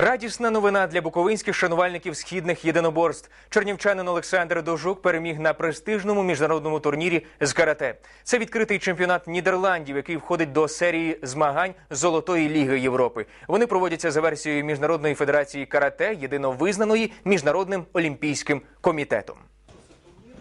Радісна новина для буковинських шанувальників східних єдиноборств. Чернівчанин Олександр Дожук переміг на престижному міжнародному турнірі з карате. Це відкритий чемпіонат Нідерландів, який входить до серії змагань Золотої ліги Європи. Вони проводяться за версією міжнародної федерації карате, єдино визнаної міжнародним олімпійським комітетом.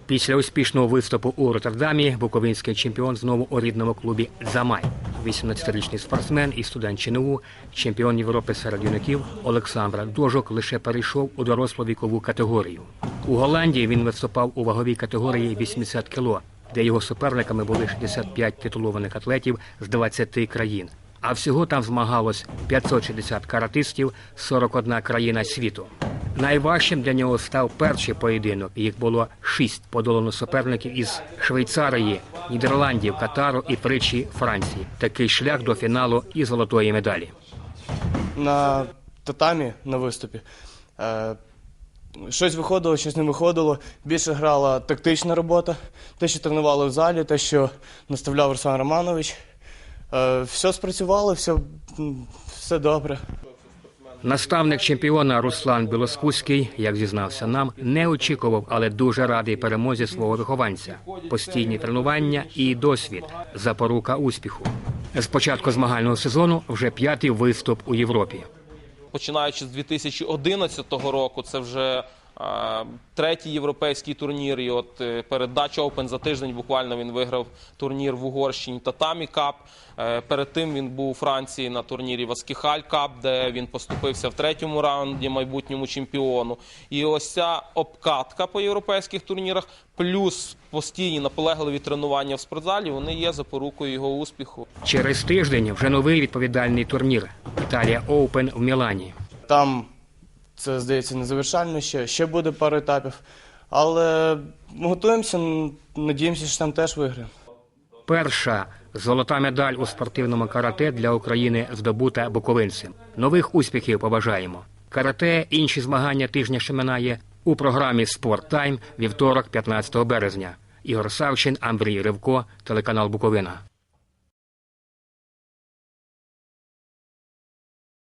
Після успішного виступу у Роттердамі буковинський чемпіон знову у рідному клубі Замай. 18-річний спортсмен і студент ЧНУ, чемпіон Європи серед юнаків Олександр Дожок лише перейшов у дорослу вікову категорію. У Голландії він виступав у ваговій категорії 80 кіло, де його суперниками були 65 титулованих атлетів з 20 країн. А всього там змагалось 560 каратистів, 41 країна світу. Найважчим для нього став перший поєдинок. Їх було шість подолано суперників із Швейцарії, Нідерландів, Катару і тричі Франції. Такий шлях до фіналу і золотої медалі. на татамі на виступі. Е, щось виходило, щось не виходило. Більше грала тактична робота, те, що тренували в залі, те, що наставляв Руслан Романович. Е, все спрацювало, все, все добре. Наставник чемпіона Руслан Білоскузький, як зізнався нам, не очікував, але дуже радий перемозі свого вихованця. Постійні тренування і досвід запорука успіху. З початку змагального сезону вже п'ятий виступ у Європі. починаючи з 2011 року, це вже третій європейський турнір. І от е, перед Dutch Open за тиждень буквально він виграв турнір в Угорщині Татамі Кап. Е, перед тим він був у Франції на турнірі Васкіхаль Кап, де він поступився в третьому раунді майбутньому чемпіону. І ось ця обкатка по європейських турнірах, плюс постійні наполегливі тренування в спортзалі, вони є запорукою його успіху. Через тиждень вже новий відповідальний турнір Італія Оупен в Мілані. Там це, здається, не завершально ще, ще буде пару етапів. Але готуємося, надіємося, що там теж виграємо. Перша золота медаль у спортивному карате для України здобута буковинцем. Нових успіхів побажаємо. Карате, інші змагання тижня, що минає у програмі Спорт Тайм вівторок, 15 березня. Ігор Савчин, Андрій Ривко, телеканал Буковина.